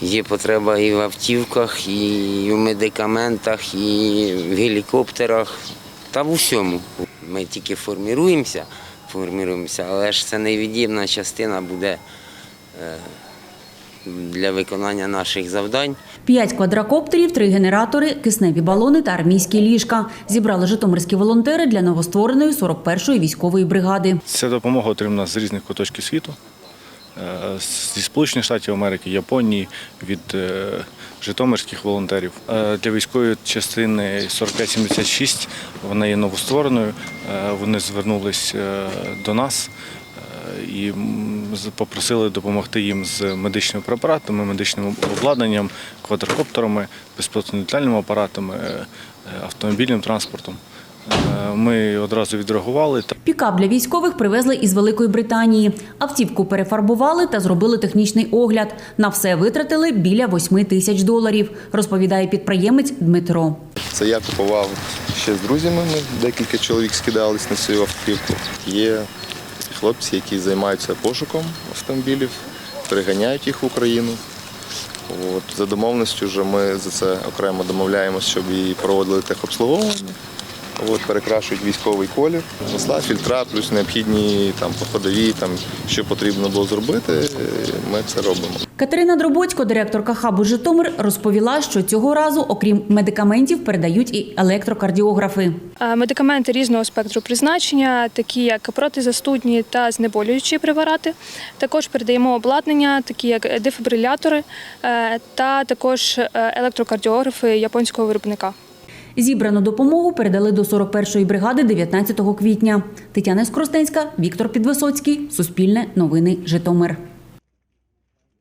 Є потреба і в автівках, і в медикаментах, і в гелікоптерах, та в усьому. Ми тільки форміруємося, форміруємося, але ж це невід'ємна частина буде е, для виконання наших завдань. П'ять квадрокоптерів, три генератори, кисневі балони та армійські ліжка зібрали житомирські волонтери для новоствореної 41-ї військової бригади. Ця допомога отримана з різних куточків світу. Е, Зі Сполучених Штатів Америки, Японії, від е, житомирських волонтерів. Е, Для військової частини 4576 вона є новоствореною. Вони звернулись до нас і попросили допомогти їм з медичними препаратами, медичним обладнанням, квадрокоптерами, безпілотно-літальними апаратами, е, е, автомобільним транспортом. Е, Ми одразу відреагували. та Пікап для військових привезли із Великої Британії. Автівку перефарбували та зробили технічний огляд. На все витратили біля 8 тисяч доларів, розповідає підприємець Дмитро. Це я купував ще з друзями. Ми декілька чоловік скидались на цю автівку. Є хлопці, які займаються пошуком автомобілів, приганяють їх в Україну. От, за домовленістю вже ми за це окремо домовляємося, щоб і проводили техобслуговування. От, перекрашують військовий колір, масла, фільтра, плюс необхідні там походові, там що потрібно було зробити. Ми це робимо. Катерина Дробоцько, директорка хабу Житомир, розповіла, що цього разу, окрім медикаментів, передають і електрокардіографи. Е, Медикаменти різного спектру призначення, такі як протизастудні та знеболюючі препарати. Також передаємо обладнання, такі як дефібрилятори е, та також е, електрокардіографи японського виробника. Зібрану допомогу передали до 41-ї бригади 19 квітня. Тетяна Скоростенська, Віктор Підвисоцький, Суспільне новини Житомир.